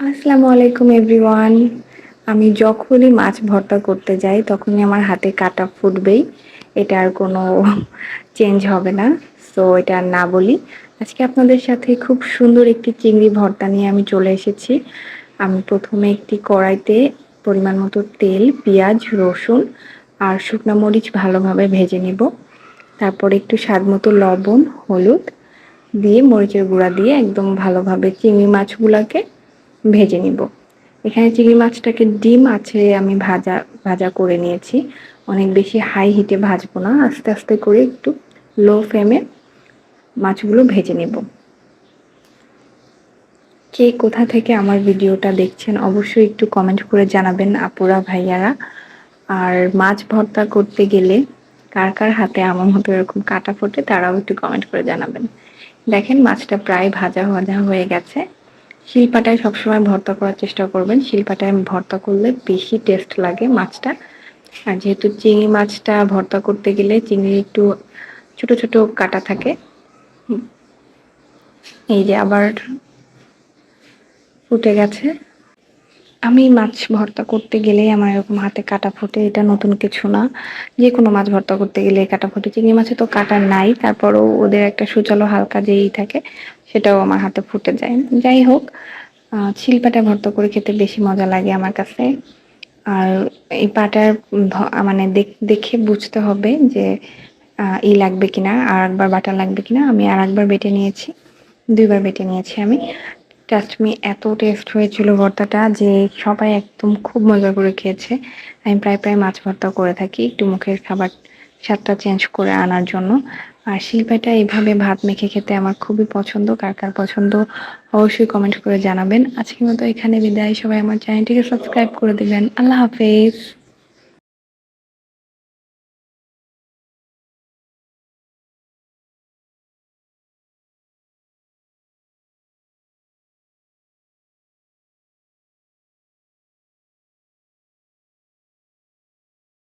আসসালামু আলাইকুম, এভরিওয়ান। আমি যখনই মাছ ভর্তা করতে যাই, তখনই আমার হাতে কাটা ফুটবেই। এটা আর কোনো চেঞ্জ হবে না। সো, এটা না বলি। আজকে আপনাদের সাথে খুব সুন্দর একটি চিংড়ি ভর্তা নিয়ে আমি চলে এসেছি। আমি প্রথমে একটি কড়াইতে পরিমাণ মতো তেল, পেঁয়াজ, রসুন আর শুকনো মরিচ ভালোভাবে ভেজে নেব। তারপর একটু স্বাদ মতো লবণ, হলুদ দিয়ে মরিচের গুঁড়া দিয়ে একদম ভালোভাবে চিংড়ি মাছগুলোকে ভেজে নিব। এখানে চিংড়ি মাছটাকে ডিম আছে আমি ভাজা ভাজা করে নিয়েছি। অনেক বেশি হাই হিটে ভাজবো না, আস্তে আস্তে করে একটু লো ফ্লেমে মাছগুলো ভেজে নেব। কে কোথা থেকে আমার ভিডিওটা দেখছেন অবশ্যই একটু কমেন্ট করে জানাবেন আপুরা, ভাইয়ারা। আর মাছ ভর্তা করতে গেলে কার কার হাতে আমার মতো এরকম কাটা ফোটে তারাও একটু কমেন্ট করে জানাবেন। দেখেন মাছটা প্রায় ভাজা ভাজা হয়ে গেছে। শিলপাটায় সবসময় ভর্তা করার চেষ্টা করবেন। শিলপাটায় ভর্তা করলে বেশি টেস্ট লাগে মাছটা। আর যেহেতু চিংড়ি মাছটা ভর্তা করতে গেলে চিংড়ি একটু ছোট ছোট কাটা থাকে। এই যে আবার ফুটে গেছে। আমি মাছ ভর্তা করতে গেলেই আমার এরকম হাতে কাটা ফুটে, এটা নতুন কিছু না। যে কোনো মাছ ভর্তা করতে গেলে কাটা ফুটে। চিংড়ি মাছে তো কাটা নাই, তারপরও ওদের একটা সুচালো হালকা যেই থাকে, সেটাও আমার হাতে ফুটে যায়। যাই হোক শিলপাটা ভর্তা করে খেতে বেশি মজা লাগে আমার কাছে। আর এই পাটার মানে দেখে বুঝতে হবে যে ই লাগবে কিনা, আর একবার বাটা লাগবে কিনা। আমি আর একবার বেটে নিয়েছি, দুইবার বেটে নিয়েছি আমি। ট্রাস্ট মি এত টেস্ট হয়েছিল ভর্তাটা যে সবাই একদম খুব মজা করে খেয়েছে। আমি প্রায় প্রায় মাছ ভর্তা করে থাকি একটু মুখের খাবার স্বাদটা চেঞ্জ করে আনার জন্য। আর শিল্পাটা এইভাবে ভাত মেখে খেতে আমার খুবই পছন্দ। কার কার পছন্দ অবশ্যই কমেন্ট করে জানাবেন। আজকের মতো এখানে বিদায়। সবাই আমার চ্যানেলটিকে সাবস্ক্রাইব করে দেবেন। আল্লাহ হাফেজ।